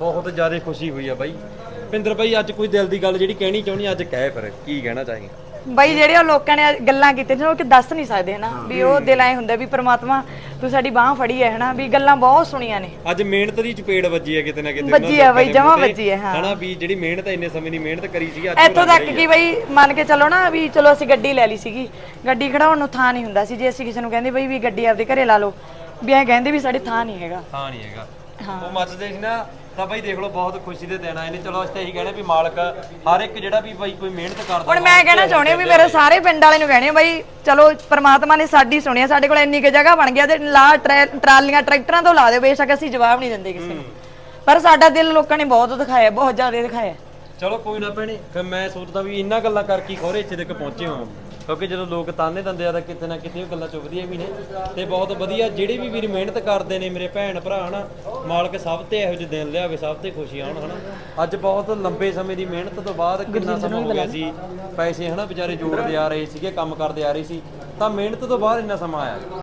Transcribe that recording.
ਬਹੁਤ ਜ਼ਿਆਦਾ ਖੁਸ਼ੀ ਹੋਈ ਆ ਬਾਈ। ਪਿੰਦਰ ਬਾਈ ਅੱਜ ਕੋਈ ਦਿਲ ਦੀ ਗੱਲ ਜਿਹੜੀ ਕਹਿਣੀ ਚਾਹੁੰਦੀ ਅੱਜ ਕਹਿ ਫਿਰ ਕੀ ਕਹਿਣਾ ਚਾਹੀਏ ਬਈ ਜਿਹੜੇ ਉਹ ਲੋਕਾਂ ਨੇ ਗੱਲਾਂ ਕੀਤੀਆਂ ਜਿਹਨੂੰ ਕਿ ਦੱਸ ਨਹੀਂ ਸਕਦੇ ਹਨਾ? ਵੀ ਉਹ ਦਿਲ ਐ ਹੁੰਦਾ ਵੀ ਪ੍ਰਮਾਤਮਾ ਤੂੰ ਸਾਡੀ ਬਾਹ ਫੜੀ ਹੈ ਹਨਾ? ਵੀ ਗੱਲਾਂ ਬਹੁਤ ਸੁਣੀਆਂ ਨੇ। ਅੱਜ ਮਿਹਨਤ ਦੀ ਚਪੇੜ ਵੱਜੀ ਹੈ ਕਿਤੇ ਨਾ ਕਿਤੇ ਵੱਜੀ ਆ ਬਈ, ਜਮਾਂ। ਵੱਜੀ ਆ, ਹਾਂ। ਹਨਾ ਵੀ ਜਿਹੜੀ ਮਿਹਨਤ ਇੰਨੇ ਸਮੇਂ ਦੀ ਮਿਹਨਤ ਕਰੀ ਸੀ ਅੱਜ ਇੱਥੋਂ ਤੱਕ ਕਿ ਬਈ ਮੰਨ ਕੇ ਚੱਲੋ ਨਾ ਵੀ ਚਲੋ ਅਸੀਂ ਗੱਡੀ ਲੈ ਲਈ ਸੀਗੀ। ਗੱਡੀ ਖੜਾਉਣ ਨੂੰ ਥਾਂ ਨਹੀਂ ਹੁੰਦਾ ਸੀ ਜੇ ਅਸੀਂ ਕਿਸੇ ਨੂੰ ਕਹਿੰਦੇ ਬਈ ਵੀ ਗੱਡੀ ਆਪਦੇ ਘਰੇ ਲਾ ਲਓ ਵੀ ਐ ਕਹਿੰਦੇ ਵੀ ਸਾਡੇ ਥਾਂ ਨਹੀਂ ਹੈਗਾ। ਹਾਂ ਨਹੀਂ ਹੈਗਾ। ਉਹ ਮੱਚਦੇ ਸੀ ਨਾ ਤਾਂ ਬਾਈ ਦੇਖ ਲਓ ਬਹੁਤ ਖੁਸ਼ੀ ਦੇ ਦਿਨ ਆਏ ਨੇ ਚਲੋ ਅਸੀਂ ਤਾਂ ਇਹੀ ਕਹਿਣਾ ਵੀ ਮਾਲਕ ਹਰ ਇੱਕ ਜਿਹੜਾ ਵੀ ਬਾਈ ਕੋਈ ਮਿਹਨਤ ਕਰਦਾ ਹੁਣ ਮੈਂ ਕਹਿਣਾ ਚਾਹੁੰਦੀ ਹਾਂ ਵੀ ਮੇਰੇ ਸਾਰੇ ਪਿੰਡ ਵਾਲੇ ਨੂੰ ਕਹਿਣੇ ਬਈ ਚਲੋ ਪ੍ਰਮਾਤਮਾ ਨੇ ਸਾਡੀ ਸੁਣਿਆ ਸਾਡੇ ਕੋਲ ਇੰਨੀ ਕੁ ਜਗ੍ਹਾ ਬਣ ਗਿਆ ਤੇ ਲਾ ਟਰੈ- ਟਰਾਲੀਆਂ ਟਰੈਕਟਰਾਂ ਤੋਂ ਲਾ ਦਿਓ ਬੇਸ਼ੱਕ ਅਸੀਂ ਜਵਾਬ ਨਹੀਂ ਦਿੰਦੇ ਕਿਸੇ ਨੂੰ। ਪਰ ਸਾਡਾ ਦਿਲ ਲੋਕਾਂ ਨੇ ਬਹੁਤ ਦਿਖਾਇਆ ਬਹੁਤ ਜ਼ਿਆਦਾ ਦਿਖਾਇਆ। ਚਲੋ ਕੋਈ ਨਾ ਭੈਣੇ ਫਿਰ ਮੈਂ ਸੋਚਦਾ ਵੀ ਇੰਨਾ ਗੱਲਾਂ ਕਰਕੇ ਖੋਰੇ ਇੱਥੇ ਤੱਕ ਪਹੁੰਚੇ ਹਾਂ। ਕਿਉਂਕਿ ਜਦੋਂ ਲੋਕ ਤਾਨੇ ਦਿੰਦੇ ਆ ਤਾਂ ਕਿਤੇ ਨਾ ਕਿਤੇ ਉਹ ਗੱਲਾਂ ਚੁੱਭਦੀਆਂ ਵੀ ਨੇ ਤੇ ਬਹੁਤ ਵਧੀਆ ਜਿਹੜੇ ਵੀ ਵੀਰ ਮਿਹਨਤ ਕਰਦੇ ਨੇ ਮੇਰੇ ਭੈਣ ਭਰਾ ਹਨਾ ਮਾਲਕ ਸਭ ਤੇ ਇਹੋ ਜਿਹੇ ਦਿਨ ਲਿਆਵੇ ਸਭ ਤੇ ਖੁਸ਼ੀ ਆਉਣ ਹਨਾ। ਅੱਜ ਬਹੁਤ ਲੰਬੇ ਸਮੇਂ ਦੀ ਮਿਹਨਤ ਤੋਂ ਬਾਅਦ ਕਿੰਨਾ ਸਮਾਂ ਹੋ ਗਿਆ ਸੀ ਪੈਸੇ ਹਨਾ ਵਿਚਾਰੇ ਜੋੜਦੇ ਆ ਰਹੇ ਸੀਗੇ ਕੰਮ ਕਰਦੇ ਆ ਰਹੇ ਸੀ ਤਾਂ ਮਿਹਨਤ ਤੋਂ ਬਾਅਦ ਇੰਨਾ ਸਮਾਂ ਆਇਆ।